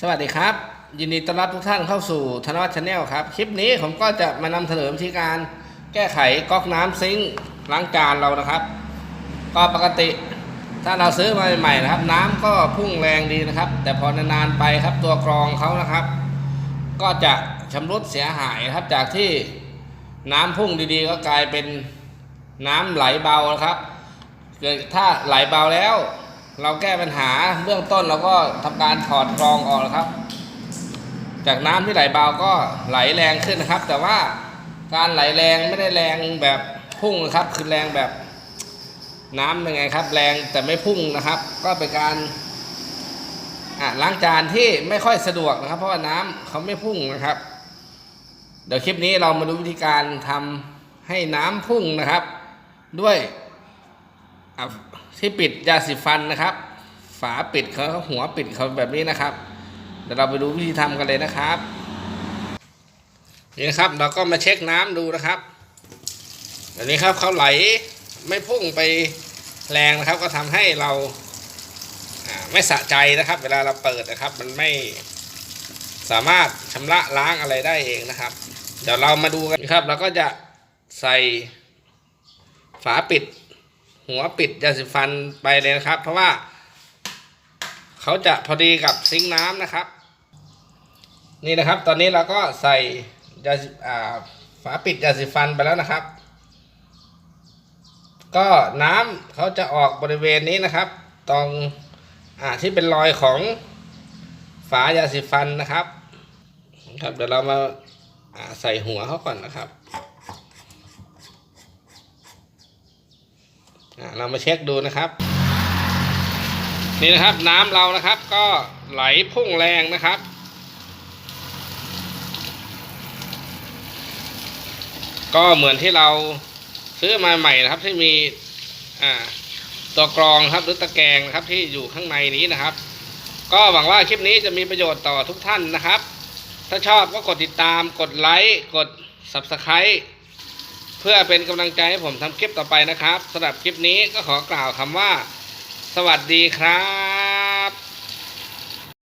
สวัสดีครับ ยินดีต้อนรับทุกท่านเข้าสู่ธนวัฒน์ชาแนลครับ คลิปนี้ผมก็จะมานำเสนอวิธีการแก้ไขก๊อกน้ำซิงค์ล้างจานเรานะครับ ก็ปกติถ้าเราซื้อมาใหม่ๆนะครับ น้ำก็พุ่งแรงดีนะครับ แต่พอนานๆไปครับตัวกรองเขานะครับ ก็จะชำรุดเสียหายครับจากที่น้ำพุ่งดีๆ ก็กลายเป็นน้ำไหลเบานะครับเกิดถ้าไหลเบาแล้ว เราแก้ปัญหาเบื้องต้นเราก็ทำการถอดกรองออกนะครับ จากน้ำที่ไหลเบาก็ไหลแรงขึ้นนะครับ แต่ว่าการไหลแรงไม่ได้แรงแบบพุ่งนะครับ คือแรงแบบน้ำยังไงครับ แรงแต่ไม่พุ่งนะครับ ก็เป็นการล้างจานที่ไม่ค่อยสะดวกนะครับ เพราะว่าน้ำเขาไม่พุ่งนะครับ เดี๋ยวคลิปนี้เรามาดูวิธีการทำให้น้ำพุ่งนะครับ ด้วย ที่ปิดยาสีฟันนะครับ ฝาปิดเขาหัวปิดเขาแบบนี้นะครับ เดี๋ยวเราไปดูวิธีทำกันเลยนะครับนี่นะครับเราก็มาเช็คน้ำดูนะครับแบบนี้ครับเขาไหลไม่พุ่งไปแรงนะครับ ก็ทำให้เราไม่สะใจนะครับ เวลาเราเปิดนะครับ มันไม่สามารถชำระล้างอะไรได้เองนะครับ เดี๋ยวเรามาดูกันครับ เราก็จะใส่ฝาปิด หัวปิดยาสีฟันไปเลยนะครับ เพราะว่า เขาจะพอดีกับซิงน้ำนะครับ นี่นะครับ ตอนนี้เราก็ใส่ยาสีฝาปิดยาสีฟันไปแล้วนะครับ ก็น้ำเขาจะออกบริเวณนี้นะครับ ตรงที่เป็นรอยของฝายาสีฟันนะครับ ครับเดี๋ยวเรามาาใส่หัวเขาก่อนนะครับอ่า เรามาเช็คดูนะครับ นี่นะครับน้ำเรานะครับก็ไหลพุ่งแรงนะครับก็เหมือนที่เราซื้อมาใหม่นะครับที่มีตัวกรองครับหรือตะแกรงนะครับที่อยู่ข้างในนี้นะครับ ก็หวังว่าคลิปนี้จะมีประโยชน์ต่อทุกท่านนะครับ ถ้าชอบก็กดติดตามกดไลค์กด Subscribe พื่อเป็นกำลังใจให้ผมทำคลิปต่อไปนะครับสำหรับคลิปนี้ก็ขอกล่าวคำว่า สวัสดีครับ